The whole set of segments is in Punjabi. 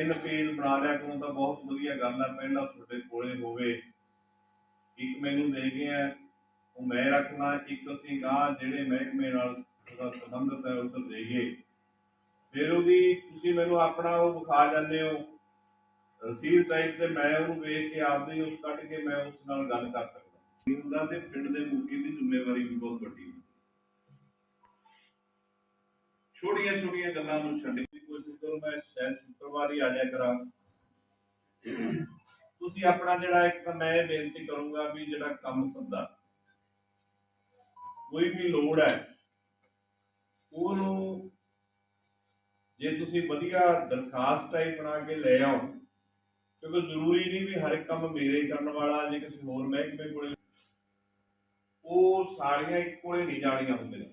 ਤਿੰਨ ਪੇਜ ਬਣਾ ਲਿਆ ਕਰੋ ਤਾਂ ਬਹੁਤ ਵਧੀਆ ਗੱਲ ਆ, ਪਹਿਲਾਂ ਤੁਹਾਡੇ ਕੋਲੇ ਹੋਵੇ। ਇੱਕ ਮੈਨੂੰ ਦੇ ਗਏ ਉਹ ਮੈਂ ਰੱਖਣਾ, ਇੱਕ ਅਸੀਂ ਗਾਂ ਜਿਹੜੇ ਮਹਿਕਮੇ ਨਾਲ ਉਹਦਾ ਸੰਬੰਧਤ ਹੈ ਉਧਰ ਦੇਈਏ ਫਿਰ ਉਹਦੀ ਤੁਸੀਂ ਮੈਨੂੰ ਆਪਣਾ ਉਹ ਵਿਖਾ ਜਾਂਦੇ ਹੋ। ਰਸੀਦ ਟਾਈਪ ਤੇ ਮੈਂ ਉਹਨੂੰ ਵੇਖ ਕੇ ਆਪਦੇ ਉਸ ਕੱਢ ਕੇ ਮੈਂ ਉਸ ਨਾਲ ਗੱਲ ਕਰ ਸਕਦਾ। ਹੁੰਦਾ ਤੇ ਪਿੰਡ ਦੇ ਮੁਖੀ ਦੀ ਜ਼ਿੰਮੇਵਾਰੀ ਵੀ ਬਹੁਤ ਵੱਡੀ ਹੈ। ਛੋਟੀਆਂ ਛੋਟੀਆਂ ਗੱਲਾਂ ਨੂੰ ਛੱਡਣ ਦੀ ਕੋਸ਼ਿਸ਼ ਕਰੋ, ਮੈਂ ਸ਼ਾਇਦ ਸ਼ੁੱਕਰਵਾਰ ਆ ਜਾਇਆ ਕਰਾਂ। ਤੁਸੀਂ ਆਪਣਾ ਜਿਹੜਾ ਇੱਕ ਤਾਂ ਮੈਂ ਬੇਨਤੀ ਕਰੂੰਗਾ ਵੀ ਜਿਹੜਾ ਕੰਮ ਧੰਦਾ, ਕੋਈ ਵੀ ਲੋੜ ਹੈ, ਉਹਨੂੰ ਜੇ ਤੁਸੀਂ ਵਧੀਆ ਦਰਖਾਸਤ ਟਾਈਪ ਬਣਾ ਕੇ ਲੈ ਆਓ, ਕਿਉਂਕਿ ਜ਼ਰੂਰੀ ਨਹੀਂ ਵੀ ਹਰ ਇੱਕ ਕੰਮ ਮੇਰੇ ਕਰਨ ਵਾਲਾ, ਜੇ ਕਿਸੇ ਹੋਰ ਮਹਿਕਮੇ ਕੋਲੇ ਉਹ ਸਾਰੀਆਂ ਇੱਕ ਕੋਲੇ ਨਹੀਂ ਜਾਣੀਆਂ ਹੁੰਦੀਆਂ।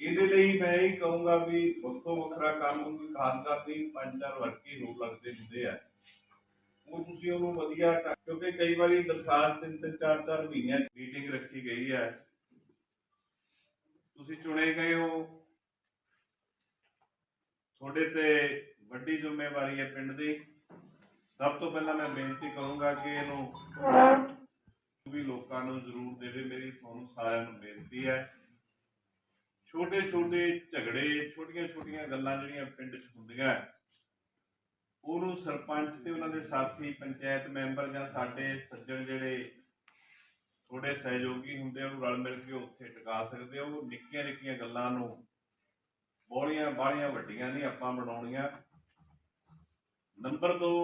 ਇਹਦੇ ਲਈ ਮੈਂ ਇਹ ਕਹੂੰਗਾ ਵੀ ਉਸ ਵੱਖਰਾ ਕੰਮ ਕੋਈ ਖਾਸ ਕਰ ਨਹੀਂ, ਪੰਜ ਚਾਰ ਵਰਕੇ ਹੋਰ ਲੱਗਦੇ ਹੁੰਦੇ ਆ। ਉਹ ਤੁਸੀਂ ਉਹਨੂੰ ਵਧੀਆ ਕਿਉਂਕਿ ਕਈ ਵਾਰੀ ਦਰਖਾਸਤ ਤਿੰਨ ਤਿੰਨ ਚਾਰ ਚਾਰ ਮਹੀਨਿਆਂ ਚ ਮੀਟਿੰਗ ਰੱਖੀ ਗਈ ਹੈ ਤੁਸੀਂ ਚੁਣੇ ਗਏ ਹੋ। ਤੁਹਾਡੇ ਤੇ ਵੱਡੀ ਜ਼ਿੰਮੇਵਾਰੀ ਹੈ ਪਿੰਡ ਦੀ। ਸਭ ਤੋਂ ਪਹਿਲਾਂ ਮੈਂ ਬੇਨਤੀ ਕਰੂੰਗਾ ਕਿ ਇਹਨੂੰ ਵੀ ਲੋਕਾਂ ਨੂੰ ਜ਼ਰੂਰ ਦੇਵੇ। ਮੇਰੀ ਤੁਹਾਨੂੰ ਸਾਰਿਆਂ ਨੂੰ ਬੇਨਤੀ ਹੈ। ਛੋਟੇ ਛੋਟੇ ਝਗੜੇ ਛੋਟੀਆਂ ਛੋਟੀਆਂ ਗੱਲਾਂ ਜਿਹੜੀਆਂ ਪਿੰਡ 'ਚ ਹੁੰਦੀਆਂ, ਉਹਨੂੰ ਸਰਪੰਚ ਤੇ ਉਹਨਾਂ ਦੇ ਸਾਥੀ, ਪੰਚਾਇਤ ਮੈਂਬਰ ਜਾਂ ਸਾਡੇ ਸੱਜਣ ਜਿਹੜੇ ਥੋੜੇ ਸਹਿਯੋਗੀ ਹੁੰਦੇ ਉਹਨੂੰ ਰਲ ਮਿਲ ਕੇ ਉੱਥੇ ਟਿਕਾ ਸਕਦੇ ਆ। ਉਹ ਨਿੱਕੀਆਂ ਨਿੱਕੀਆਂ ਗੱਲਾਂ ਨੂੰ ਬੋਲੀਆਂ ਬਾਲੀਆਂ ਵੱਡੀਆਂ ਨਹੀਂ ਆਪਾਂ ਬਣਾਉਣੀਆਂ। ਨੰਬਰ 2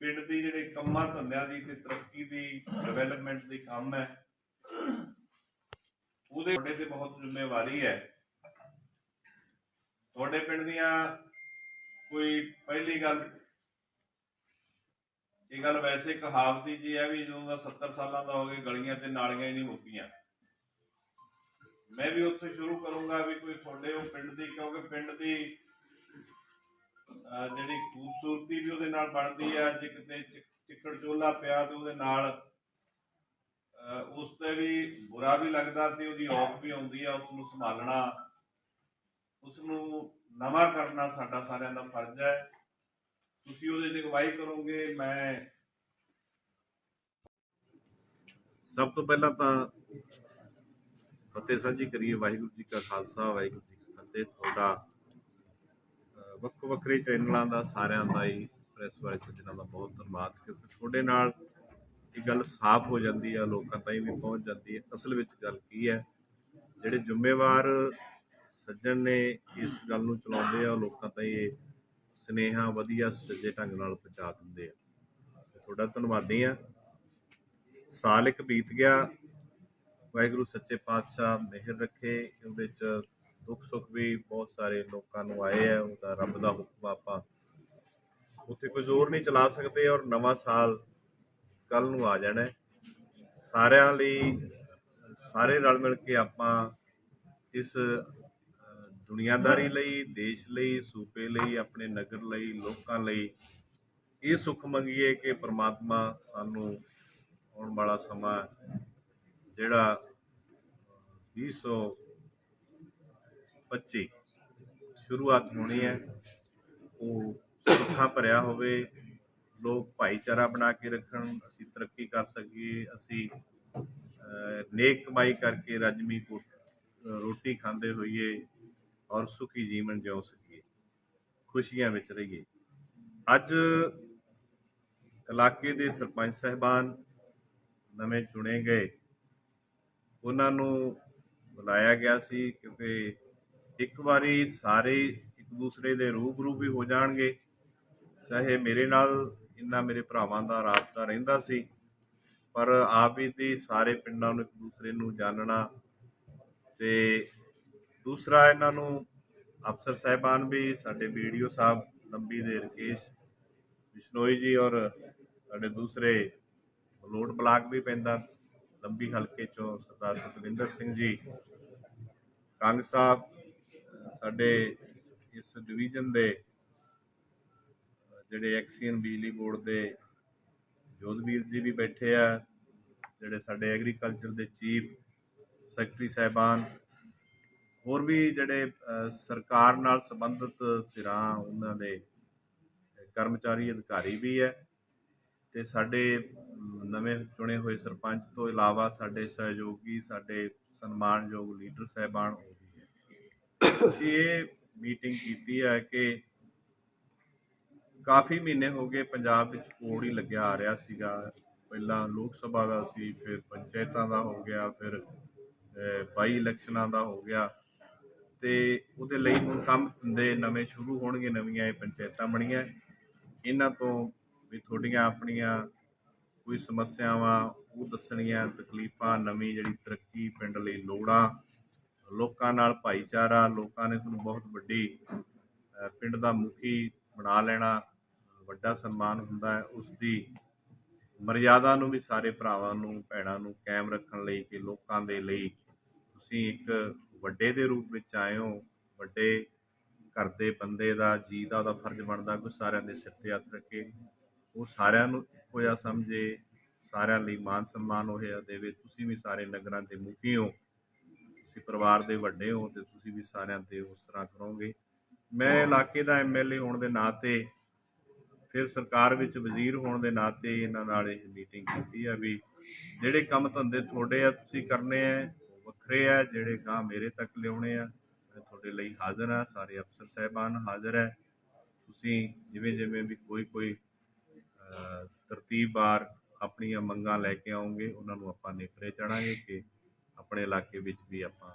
ਪਿੰਡ ਦੇ ਜਿਹੜੇ ਕੰਮਾਂ ਧੰਦਿਆਂ ਦੀ ਤੇ ਤਰੱਕੀ ਦੀ ਡਿਵੈਲਪਮੈਂਟ ਦੀ ਕੰਮ ਹੈ। ਉਹਦੇ ਤੁਹਾਡੇ ਤੇ ਬਹੁਤ ਜ਼ਿੰਮੇਵਾਰੀ ਹੈ। ਤੁਹਾਡੇ ਪਿੰਡ ਦੀਆਂ ਕੋਈ ਪਹਿਲੀ ਗੱਲ, ਇਹ ਗੱਲ ਵੈਸੇ ਕਹਾਵਤੀ ਜੀ ਹੈ ਵੀ ਜਦੋਂ ਦਾ 70 ਸਾਲਾਂ ਦਾ ਹੋ ਗਏ ਗਲੀਆਂ ਤੇ ਨਾਲੀਆਂ ਹੀ ਨਹੀਂ ਮੁੱਕੀਆਂ। ਮੈਂ ਵੀ ਉੱਥੇ ਸ਼ੁਰੂ ਕਰੂੰਗਾ ਵੀ ਕੋਈ ਤੁਹਾਡੇ ਉਹ ਪਿੰਡ ਦੀ, ਕਿਉਂਕਿ ਪਿੰਡ ਦੀ ਜਿਹੜੀ ਖੂਬਸੂਰਤੀ ਵੀ ਉਹਦੇ ਨਾਲ ਬਣਦੀ ਹੈ, ਜੇ ਕਿਤੇ ਚਿੱਕੜ ਚੋਲਾ ਪਿਆ ਤੇ ਉਹਦੇ ਨਾਲ ਉਸ ਤੇ ਵੀ ਬੁਰਾ ਵੀ ਲੱਗਦਾ ਤੇ ਉਹਦੀ ਔਖ ਵੀ ਆਉਂਦੀ ਆ, ਉਸ ਨੂੰ ਸੰਭਾਲਣਾ, ਉਸ ਨੂੰ ਨਵਾਂ ਕਰਨਾ ਸਾਡਾ ਸਾਰਿਆਂ ਦਾ ਫਰਜ਼ ਹੈ। ਤੁਸੀਂ ਉਹਦੇ ਲਈ ਅਗਵਾਈ ਕਰੋਗੇ, ਮੈਂ ਸਭ ਤੋਂ ਪਹਿਲਾਂ ਤਾਂ ਫਤਿਹ ਸਾਂਝੀ ਕਰੀਏ, ਵਾਹਿਗੁਰੂ ਜੀ ਕਾ ਖਾਲਸਾ, ਵਾਹਿਗੁਰੂ ਜੀ ਕੀ ਫਤਿਹ। ਤੁਹਾਡਾ, ਅਹ ਵੱਖੋ ਵੱਖਰੇ ਚੈਨਲਾਂ ਦਾ ਸਾਰਿਆਂ ਦਾ ਹੀ ਪ੍ਰੈਸ ਵਾਲੇ ਸੱਜਣਾਂ ਦਾ ਬਹੁਤ ਧੰਨਵਾਦ, ਕਿਉਂਕਿ ਤੁਹਾਡੇ ਨਾਲ ਇਹ ਗੱਲ ਸਾਫ਼ ਹੋ ਜਾਂਦੀ ਆ, ਲੋਕਾਂ ਤਾਈਂ ਵੀ ਪਹੁੰਚ ਜਾਂਦੀ ਹੈ ਅਸਲ ਵਿੱਚ ਗੱਲ ਕੀ ਹੈ, ਜਿਹੜੇ ਜ਼ਿੰਮੇਵਾਰ ਸੱਜਣ ਨੇ ਇਸ ਗੱਲ ਨੂੰ ਚਲਾਉਂਦੇ ਆ ਲੋਕਾਂ ਤਾਈਂ ਇਹ ਸਨੇਹਾ ਵਧੀਆ ਸੱਜੇ ਢੰਗ ਨਾਲ ਪਹੁੰਚਾ ਦਿੰਦੇ ਆ। ਤੁਹਾਡਾ ਧੰਨਵਾਦੀ ਆ। ਸਾਲ ਇੱਕ ਬੀਤ ਗਿਆ, ਵਾਹਿਗੁਰੂ ਸੱਚੇ ਪਾਤਸ਼ਾਹ ਮਿਹਰ ਰੱਖੇ, ਉਹਦੇ ਚ ਦੁੱਖ ਸੁੱਖ ਵੀ ਬਹੁਤ ਸਾਰੇ ਲੋਕਾਂ ਨੂੰ ਆਏ ਆ, ਉਹਦਾ ਰੱਬ ਦਾ ਹੁਕਮ ਆਪਾਂ ਉੱਥੇ ਕੋਈ ਜ਼ੋਰ ਨਹੀਂ ਚਲਾ ਸਕਦੇ ਔਰ ਨਵਾਂ ਸਾਲ ਕੱਲ ਨੂੰ ਆ ਜਾਣਾ ਸਾਰਿਆਂ ਲਈ, ਸਾਰੇ ਰਲ ਮਿਲ ਕੇ ਆਪਾਂ ਇਸ ਦੁਨੀਆਦਾਰੀ ਲਈ, ਦੇਸ਼ ਲਈ, ਸੂਬੇ ਲਈ, ਆਪਣੇ ਨਗਰ ਲਈ, ਲੋਕਾਂ ਲਈ ਇਹ ਸੁੱਖ ਮੰਗੀਏ ਕਿ ਪ੍ਰਮਾਤਮਾ ਸਾਨੂੰ ਆਉਣ ਵਾਲਾ ਸਮਾਂ ਜਿਹੜਾ 2025 ਸ਼ੁਰੂਆਤ ਹੋਣੀ ਹੈ, ਉਹ ਸੁੱਖਾਂ ਭਰਿਆ ਹੋਵੇ। ਲੋਕ ਭਾਈਚਾਰਾ ਬਣਾ ਕੇ ਰੱਖਣ, ਅਸੀਂ ਤਰੱਕੀ ਕਰ ਸਕੀਏ, ਅਸੀਂ ਨੇਕ ਕਮਾਈ ਕਰਕੇ ਰਜਮੀ ਕੋ- ਰੋਟੀ ਖਾਂਦੇ ਹੋਈਏ ਔਰ ਸੁਖੀ ਜੀਵਨ ਜਿਉ ਸਕੀਏ, ਖੁਸ਼ੀਆਂ ਵਿੱਚ ਰਹੀਏ। ਅੱਜ ਇਲਾਕੇ ਦੇ ਸਰਪੰਚ ਸਹਿਬਾਨ ਨਵੇਂ ਚੁਣੇ ਗਏ। ਉਹਨਾਂ ਨੂੰ ਬੁਲਾਇਆ ਗਿਆ ਸੀ ਕਿਉਂਕਿ ਇੱਕ ਵਾਰੀ ਸਾਰੇ ਇੱਕ ਦੂਸਰੇ ਦੇ ਰੂਬਰੂ ਵੀ ਹੋ ਜਾਣਗੇ। ਚਾਹੇ ਮੇਰੇ ਨਾਲ ਇਹਨਾਂ ਮੇਰੇ ਭਰਾਵਾਂ ਦਾ ਰਾਬਤਾ ਰਹਿੰਦਾ ਸੀ, ਪਰ ਆਪ ਹੀ ਦੀ ਸਾਰੇ ਪਿੰਡਾਂ ਨੂੰ ਇੱਕ ਦੂਸਰੇ ਨੂੰ ਜਾਣਨਾ ਤੇ ਦੂਸਰਾ ਇਹਨਾਂ ਨੂੰ ਅਫਸਰ ਸਾਹਿਬਾਨ ਵੀ, ਸਾਡੇ ਵੀਡੀਓ ਸਾਹਿਬ, ਲੰਬੀ ਦੇ ਰਕੇਸ਼ ਬਿਸ਼ਨੋਈ ਜੀ ਔਰ ਸਾਡੇ ਦੂਸਰੇ ਲੋਟ ਬਲਾਕ ਵੀ ਪੈਂਦਾ, ਲੰਬੀ ਹਲਕੇ ਚੋਂ ਸਰਦਾਰ ਸੁਖਵਿੰਦਰ ਸਿੰਘ ਜੀ, ਕੰਗ ਸਾਹਿਬ, ਸਾਡੇ ਇਸ ਡਿਵੀਜ਼ਨ ਦੇ ਜਿਹੜੇ ਐਕਸੀਅਨ ਬਿਜਲੀ ਬੋਰਡ ਦੇ ਜੋਧਵੀਰ ਜੀ ਵੀ ਬੈਠੇ ਆ, ਜਿਹੜੇ ਸਾਡੇ ਐਗਰੀਕਲਚਰ ਦੇ ਚੀਫ ਸੈਕਟਰੀ ਸਾਹਿਬਾਨ, ਹੋਰ ਵੀ ਜਿਹੜੇ ਸਰਕਾਰ ਨਾਲ ਸੰਬੰਧਿਤ ਧਿਰਾਂ, ਉਹਨਾਂ ਦੇ ਕਰਮਚਾਰੀ, ਅਧਿਕਾਰੀ ਵੀ ਹੈ ਤੇ ਸਾਡੇ ਨਵੇਂ ਚੁਣੇ ਹੋਏ ਸਰਪੰਚ ਤੋਂ ਇਲਾਵਾ ਸਾਡੇ ਸਹਿਯੋਗੀ, ਸਾਡੇ ਸਨਮਾਨਯੋਗ ਲੀਡਰ ਸਹਿਬਾਨ ਉਹ ਵੀ ਹੈ। ਅਸੀਂ ਇਹ ਮੀਟਿੰਗ ਕੀਤੀ ਹੈ ਕਿ ਕਾਫੀ ਮਹੀਨੇ ਹੋ ਗਏ ਪੰਜਾਬ ਵਿੱਚ ਕੋੜ ਹੀ ਲੱਗਿਆ ਆ ਰਿਹਾ ਸੀਗਾ। ਪਹਿਲਾਂ ਲੋਕ ਸਭਾ ਦਾ ਸੀ, ਫਿਰ ਪੰਚਾਇਤਾਂ ਦਾ ਹੋ ਗਿਆ, ਫਿਰ ਬਾਈ ਇਲੈਕਸ਼ਨਾਂ ਦਾ ਹੋ ਗਿਆ। ਤੇ ਉਹਦੇ ਲਈ ਹੁਣ ਕੰਮ ਧੰਦੇ ਨਵੇਂ ਸ਼ੁਰੂ ਹੋਣਗੇ, ਨਵੀਆਂ ਇਹ ਪੰਚਾਇਤਾਂ ਬਣੀਆਂ। ਇਹਨਾਂ ਤੋਂ ਵੀ ਤੁਹਾਡੀਆਂ ਆਪਣੀਆਂ ਕੋਈ ਸਮੱਸਿਆਵਾਂ, ਉਹ ਦੱਸਣੀਆਂ, ਤਕਲੀਫਾਂ, ਨਵੀਂ ਜਿਹੜੀ ਤਰੱਕੀ ਪਿੰਡ ਲਈ ਲੋੜਾਂ, ਲੋਕਾਂ ਨਾਲ ਭਾਈਚਾਰਾ, ਲੋਕਾਂ ਨੇ ਤੁਹਾਨੂੰ ਬਹੁਤ ਵੱਡੀ ਪਿੰਡ ਦਾ ਮੁਖੀ ਬਣਾ ਲੈਣਾ। ਵੱਡਾ ਸਨਮਾਨ ਹੁੰਦਾ ਹੈ ਉਸ ਦੀ ਮਰਿਆਦਾ ਨੂੰ ਵੀ ਸਾਰੇ ਭਰਾਵਾਂ ਨੂੰ, ਭੈਣਾਂ ਨੂੰ ਕਾਇਮ ਰੱਖਣ ਲਈ ਕਿ ਲੋਕਾਂ ਦੇ ਲਈ ਤੁਸੀਂ ਇੱਕ ਵੱਡੇ ਦੇ ਰੂਪ ਵਿੱਚ ਆਏ ਹੋ, ਵੱਡੇ ਘਰ ਦੇ ਬੰਦੇ ਦਾ, ਜੀ ਦਾ ਉਹਦਾ ਫਰਜ਼ ਬਣਦਾ, ਕੋਈ ਸਾਰਿਆਂ ਦੇ ਸਿਰ ਤੇ ਹੱਥ ਰੱਖੇ। ਉਹ ਸਾਰਿਆਂ ਨੂੰ ਹੋਇਆ ਸਮਝੇ, ਸਾਰਿਆਂ ਲਈ ਮਾਨ ਸਨਮਾਨ ਹੋਇਆ ਦੇਵੇ। ਤੁਸੀਂ ਵੀ ਸਾਰੇ ਨਗਰਾਂ ਦੇ ਮੁਖੀ ਹੋ, ਤੁਸੀਂ ਪਰਿਵਾਰ ਦੇ ਵੱਡੇ ਹੋ ਤੇ ਤੁਸੀਂ ਵੀ ਸਾਰਿਆਂ ਤੇ ਉਸ ਤਰ੍ਹਾਂ ਕਰੋਗੇ। ਮੈਂ ਇਲਾਕੇ ਦਾ ਐਮਐਲਏ ਹੋਣ ਦੇ ਨਾਤੇ ਫਿਰ ਸਰਕਾਰ ਵਿੱਚ ਵਜ਼ੀਰ ਹੋਣ ਦੇ ਨਾਤੇ ਇਹਨਾਂ ਨਾਲ ਇਹ ਮੀਟਿੰਗ ਕੀਤੀ ਆ ਵੀ ਜਿਹੜੇ ਕੰਮ ਧੰਦੇ ਤੁਹਾਡੇ ਆ ਤੁਸੀਂ ਕਰਨੇ ਆ ਵੱਖਰੇ ਆ ਜਿਹੜੇ ਗਾਂ ਮੇਰੇ ਤੱਕ ਲਿਆਉਣੇ ਆ ਮੈਂ ਤੁਹਾਡੇ ਲਈ ਹਾਜ਼ਰ ਆ ਸਾਰੇ ਅਫਸਰ ਸਹਿਬਾਨ ਹਾਜ਼ਰ ਹੈ ਤੁਸੀਂ ਜਿਵੇਂ ਜਿਵੇਂ ਵੀ ਕੋਈ ਕੋਈ ਅਹ, ਤਰਤੀਬਵਾਰ ਆਪਣੀਆਂ ਮੰਗਾਂ ਲੈ ਕੇ ਆਉਂਗੇ ਉਹਨਾਂ ਨੂੰ ਆਪਾਂ ਨਿਪਰੇ ਚੜਾਂਗੇ ਕਿ ਆਪਣੇ ਇਲਾਕੇ ਵਿੱਚ ਵੀ ਆਪਾਂ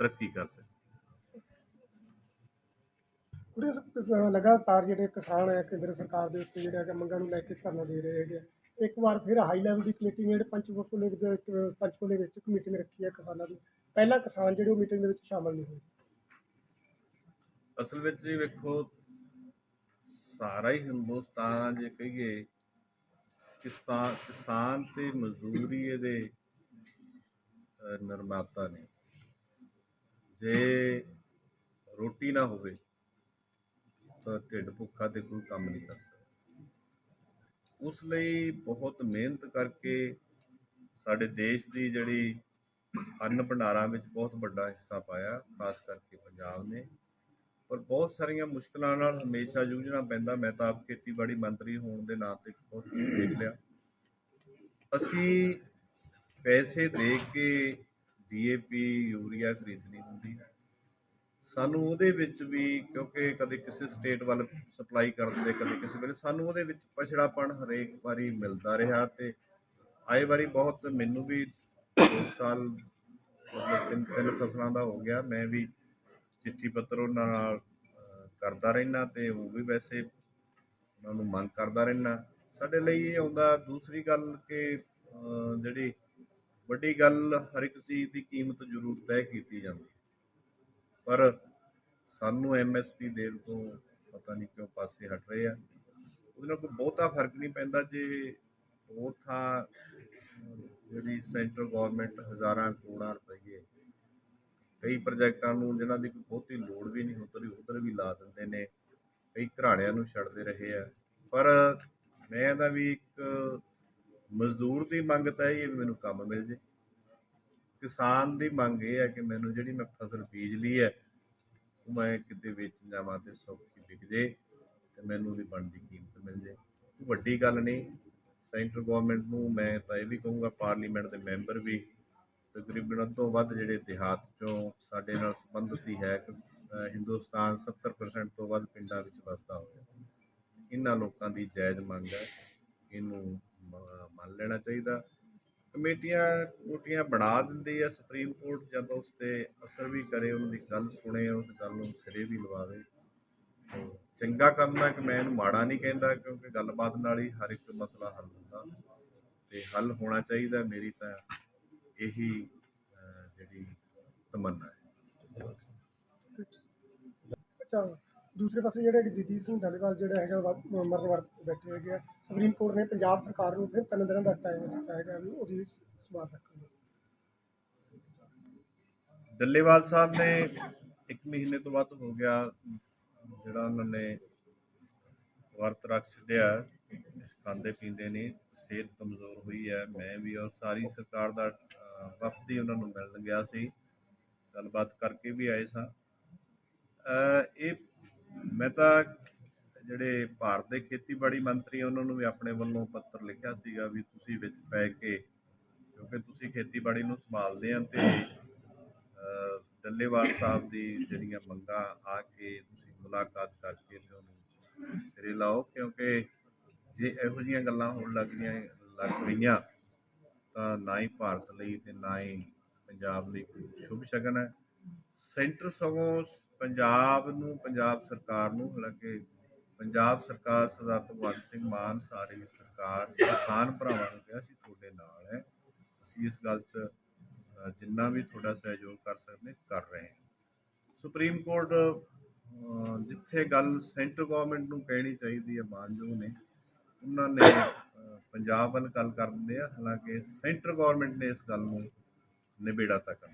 ਤਰੱਕੀ ਕਰ ਸਕੀਏ। ਉਹਦੇ ਸ- ਲਗਾਤਾਰ ਜਿਹੜੇ ਕਿਸਾਨ ਹੈ ਕੇਂਦਰ ਸਰਕਾਰ ਦੇ ਉੱਤੇ ਜਿਹੜਾ ਕਿ ਮੰਗਾਂ ਨੂੰ ਲੈ ਕੇ ਧਰਨਾ ਦੇ ਰਹੇ ਹੈਗੇ ਆ। ਇੱਕ ਵਾਰ ਫਿਰ ਹਾਈ ਲੈਵਲ ਦੀ ਕਮੇਟੀ ਨੇ ਜਿਹੜੇ ਪੰਚਕੂਲੇ ਦੇ ਵਿੱਚ ਪੰਚਕੂਲੇ ਵਿੱਚ ਮੀਟਿੰਗ ਰੱਖੀ ਹੈ ਕਿਸਾਨਾਂ ਦੀ। ਪਹਿਲਾਂ ਕਿਸਾਨ ਜਿਹੜੇ ਉਹ ਮੀਟਿੰਗ ਦੇ ਵਿੱਚ ਸ਼ਾਮਲ ਨਹੀਂ ਹੋਏ। ਅਸਲ ਵਿੱਚ ਜੀ ਵੇਖੋ ਸਾਰਾ ਹੀ ਹਿੰਦੁਸਤਾਨ ਜੇ ਕਹੀਏ ਕਿਸਾਨ ਕਿਸਾਨ ਤੇ ਮਜ਼ਦੂਰੀ ਇਹਦੇ ਅਹ, ਨਿਰਮਾਤਾ ਨੇ। ਜੇ ਰੋਟੀ ਨਾ ਹੋਵੇ ਤਾਂ ਢਿੱਡ ਭੁੱਖਾ ਤੇ ਕੋਈ ਕੰਮ ਨਹੀਂ ਕਰ ਸਕਦਾ। ਉਸ ਲਈ ਬਹੁਤ ਮਿਹਨਤ ਕਰਕੇ ਸਾਡੇ ਦੇਸ਼ ਦੀ ਜਿਹੜੀ ਅੰਨ ਭੰਡਾਰਾਂ ਵਿੱਚ ਬਹੁਤ ਵੱਡਾ ਹਿੱਸਾ ਪਾਇਆ, ਖਾਸ ਕਰਕੇ ਪੰਜਾਬ ਨੇ। ਪਰ ਬਹੁਤ ਸਾਰੀਆਂ ਮੁਸ਼ਕਲਾਂ ਨਾਲ ਹਮੇਸ਼ਾ ਜੂਝਣਾ ਪੈਂਦਾ। ਮੈਂ ਤਾਂ ਆਪ ਖੇਤੀਬਾੜੀ ਮੰਤਰੀ ਹੋਣ ਦੇ ਨਾਂ 'ਤੇ ਬਹੁਤ ਕੁਝ ਦੇਖ ਲਿਆ। ਅਸੀਂ ਪੈਸੇ ਦੇ ਕੇ ਡੀਏਪੀ ਯੂਰੀਆ ਖਰੀਦਣੀ ਹੁੰਦੀ ਹੈ। ਸਾਨੂੰ ਉਹਦੇ ਵਿੱਚ ਵੀ ਕਿਉਂਕਿ ਕਦੇ ਕਿਸੇ ਸਟੇਟ ਵੱਲ ਸਪਲਾਈ ਕਰਦੇ, ਕਦੇ ਕਿਸੇ ਵੇਲੇ, ਸਾਨੂੰ ਉਹਦੇ ਵਿੱਚ ਪਛੜਾਪਣ ਹਰੇਕ ਵਾਰੀ ਮਿਲਦਾ ਰਿਹਾ ਤੇ ਆਏ ਵਾਰੀ ਬਹੁਤ ਮੈਨੂੰ ਵੀ ਦੋ ਸਾਲ, ਮਤਲਬ ਤਿੰਨ ਤਿੰਨ ਫਸਲਾਂ ਦਾ ਹੋ ਗਿਆ, ਮੈਂ ਵੀ ਚਿੱਠੀ ਪੱਤਰ ਉਹਨਾਂ ਨਾਲ ਕਰਦਾ ਰਹਿਣਾ ਤੇ ਉਹ ਵੀ ਵੈਸੇ ਉਹਨਾਂ ਨੂੰ ਮੰਗ ਕਰਦਾ ਰਹਿਣਾ ਸਾਡੇ ਲਈ ਇਹ ਆਉਂਦਾ, ਦੂਸਰੀ ਗੱਲ ਕਿ ਜਿਹੜੀ ਵੱਡੀ ਗੱਲ ਹਰ ਇੱਕ ਚੀਜ਼ ਦੀ ਕੀਮਤ ਜ਼ਰੂਰ ਤੈਅ ਕੀਤੀ ਜਾਂਦੀ। ਪਰ ਸਾਨੂੰ ਐਮਐਸਪੀ ਦੇਣ ਤੋਂ ਪਤਾ ਨਹੀਂ ਕਿਉਂ ਪਾਸੇ ਹਟ ਰਹੇ ਆ। ਉਹਦੇ ਨਾਲ ਕੋਈ ਬਹੁਤਾ ਫ਼ਰਕ ਨਹੀਂ ਪੈਂਦਾ ਜੇ ਹੋਰ ਥਾਂ, ਜਿਹੜੀ ਸੈਂਟਰ ਗਵਰਨਮੈਂਟ ਹਜ਼ਾਰਾਂ ਕਰੋੜਾਂ ਰੁਪਏ ਕਈ ਪ੍ਰੋਜੈਕਟਾਂ ਨੂੰ ਜਿਨ੍ਹਾਂ ਦੀ ਕੋਈ ਬਹੁਤੀ ਲੋੜ ਵੀ ਨਹੀਂ, ਉਧਰ ਉਧਰ ਵੀ ਲਾ ਦਿੰਦੇ ਨੇ, ਕਈ ਘਰਾਣਿਆਂ ਨੂੰ ਛੱਡਦੇ ਰਹੇ ਆ। ਪਰ ਮੈਂ ਇਹਦਾ ਵੀ ਇੱਕ ਮਜ਼ਦੂਰ ਦੀ ਮੰਗ ਤਾਂ ਇਹ ਹੈ ਵੀ ਮੈਨੂੰ ਕੰਮ ਮਿਲ ਜੇ। ਕਿਸਾਨ ਦੀ ਮੰਗ ਇਹ ਹੈ ਕਿ ਮੈਨੂੰ ਜਿਹੜੀ ਮੈਂ ਫਸਲ ਬੀਜ ਲਈ ਹੈ, ਉਹ ਮੈਂ ਕਿਤੇ ਵੇਚ ਜਾਵਾਂ ਤੇ ਸੌਖੀ ਵਿਕ ਜੇ ਤੇ ਮੈਨੂੰ ਉਹਦੀ ਬਣਦੀ ਕੀਮਤ ਮਿਲ ਜੇ। ਵੱਡੀ ਗੱਲ ਨਹੀਂ, ਸੈਂਟਰ ਗਵਰਨਮੈਂਟ ਨੂੰ ਮੈਂ ਤਾਂ ਇਹ ਵੀ ਕਹੂੰਗਾ, ਪਾਰਲੀਮੈਂਟ ਦੇ ਮੈਂਬਰ ਵੀ ਤਕਰੀਬਨ ਅੱਧੋਂ ਵੱਧ ਜਿਹੜੇ ਦਿਹਾਤ ਚੋਂ ਸਾਡੇ ਨਾਲ ਸੰਬੰਧਿਤ ਹੀ ਹੈ, ਕਿ ਹਿੰਦੁਸਤਾਨ 70% ਤੋਂ ਵੱਧ ਪਿੰਡਾਂ ਵਿੱਚ ਵਸਦਾ ਹੋਇਆ ਇਹਨਾਂ ਲੋਕਾਂ ਦੀ ਜਾਇਜ਼ ਮੰਗ ਹੈ, ਇਹਨੂੰ ਮੰਨ ਲੈਣਾ ਚਾਹੀਦਾ। ਕਮੇਟੀਆਂ ਕਮੇਟੀਆਂ ਬਣਾ ਦਿੰਦੀ ਹੈ ਸੁਪਰੀਮ ਕੋਰਟ, ਜਦੋਂ ਉਸ ਤੇ ਅਸਰ ਵੀ ਕਰੇ, ਉਹਦੀ ਗੱਲ ਸੁਣੇ, ਉਸ ਗੱਲ ਨੂੰ ਸਿਰੇ ਵੀ ਲਵਾਵੇ। ਚੰਗਾ ਕੰਮ ਹੈ ਕਿ ਮੈਂ ਇਹਨੂੰ ਮਾੜਾ ਨਹੀਂ ਕਹਿੰਦਾ, ਕਿਉਂਕਿ ਗੱਲਬਾਤ ਨਾਲ ਹੀ ਹਰ ਇੱਕ ਮਸਲਾ ਹੱਲ ਹੁੰਦਾ। ਤੇ ਹੱਲ ਹੋਣਾ ਚਾਹੀਦਾ, ਮੇਰੀ ਤਾਂ ਇਹੀ ਜਿਹੜੀ ਤਮੰਨਾ ਹੈ। ਅੱਛਾ। ਦੂਸਰੇ ਪਾਸੇ ਜਿਹੜੇ ਜਗਜੀਤ ਸਿੰਘ ਡੱਲੇਵਾਲ ਜਿਹੜਾ ਹੈਗਾ ਵਾ- ਮਰਨ ਵਰਤ ਬੈਠੇ ਹੈਗੇ ਆ। ਸੁਪਰੀਮ ਕੋਰਟ ਨੇ ਪੰਜਾਬ ਸਰਕਾਰ ਨੂੰ ਫਿਰ ਤਿੰਨ ਦਿਨਾਂ ਦਾ ਟਾਈਮ ਦਿੱਤਾ ਹੈਗਾ ਵੀ ਉਹਦੀ ਸਵਾਲ ਰੱਖਣ ਦਾ ਡੱਲੇਵਾਲ ਸਾਹਿਬ ਨੇ ਇੱਕ ਮਹੀਨੇ ਤੋਂ ਵੱਧ ਹੋ ਗਿਆ ਜਿਹੜਾ ਉਹਨਾਂ ਨੇ ਵਰਤ ਰੱਖ ਛੱਡਿਆ ਖਾਂਦੇ ਪੀਂਦੇ ਨੇ ਸਿਹਤ ਕਮਜ਼ੋਰ ਹੋਈ ਹੈ। ਮੈਂ ਵੀ ਔਰ ਸਾਰੀ ਸਰਕਾਰ ਦਾ ਅਹ, ਵਫਦ ਹੀ ਉਹਨਾਂ ਨੂੰ ਮਿਲਣ ਗਿਆ ਸੀ। ਗੱਲਬਾਤ ਕਰਕੇ ਵੀ ਆਏ ਸਾਂ। ਅਹ ਇਹ ਮੈਂ ਤਾਂ ਜਿਹੜੇ ਭਾਰਤ ਦੇ ਖੇਤੀਬਾੜੀ ਮੰਤਰੀ ਉਹਨਾਂ ਨੂੰ ਵੀ ਆਪਣੇ ਵੱਲੋਂ ਪੱਤਰ ਲਿਖਿਆ ਸੀਗਾ ਵੀ ਤੁਸੀਂ ਵਿੱਚ ਪੈ ਕੇ, ਕਿਉਂਕਿ ਤੁਸੀਂ ਖੇਤੀਬਾੜੀ ਨੂੰ ਸੰਭਾਲਦੇ ਆ ਤੇ ਡੱਲੇਵਾਲ ਸਾਹਿਬ ਦੀ ਜਿਹੜੀਆਂ ਮੰਗਾਂ ਆ ਕੇ ਤੁਸੀਂ ਮੁਲਾਕਾਤ ਕਰਕੇ ਤੇ ਉਹਨੂੰ ਸਿਰੇ ਲਾਓ, ਕਿਉਂਕਿ ਜੇ ਇਹੋ ਜਿਹੀਆਂ ਗੱਲਾਂ ਹੋਣ ਲੱਗ ਗਈਆਂ ਲੱਗ ਗਈਆਂ ਤਾਂ ਨਾ ਹੀ ਭਾਰਤ ਲਈ ਤੇ ਨਾ ਹੀ ਪੰਜਾਬ ਲਈ ਕੋਈ ਸ਼ੁਭ ਸ਼ਗਨ ਹੈ। ਸੈਂਟਰ ਸਗੋਂ ਪੰਜਾਬ ਨੂੰ, ਪੰਜਾਬ ਸਰਕਾਰ ਨੂੰ ਹਾਲਾਂਕਿ ਪੰਜਾਬ ਸਰਕਾਰ ਸਰਦਾਰ ਭਗਵੰਤ ਸਿੰਘ ਮਾਨ ਸਾਰੀ ਸਰਕਾਰ, ਕਿਸਾਨ ਭਰਾਵਾਂ ਨੂੰ ਕਿਹਾ ਸੀ ਤੁਹਾਡੇ ਨਾਲ ਹੈ। ਅਸੀਂ ਇਸ ਗੱਲ 'ਚ ਜਿੰਨਾ ਵੀ ਤੁਹਾਡਾ ਸਹਿਯੋਗ ਕਰ ਸਕਦੇ, ਕਰ ਰਹੇ ਹਾਂ। ਸੁਪਰੀਮ ਕੋਰਟ ਜਿੱਥੇ ਗੱਲ ਸੈਂਟਰ ਗਵਰਨਮੈਂਟ ਨੂੰ ਕਹਿਣੀ ਚਾਹੀਦੀ ਹੈ, ਮਾਨਯੋਗ ਨੇ, ਉਹਨਾਂ ਨੇ ਪੰਜਾਬ ਵੱਲ ਗੱਲ ਕਰ ਦਿੰਦੇ ਆ। ਹਾਲਾਂਕਿ ਸੈਂਟਰ ਗਵਰਨਮੈਂਟ ਨੇ ਇਸ ਗੱਲ ਨੂੰ ਨਿਬੇੜਾ ਤੱਕ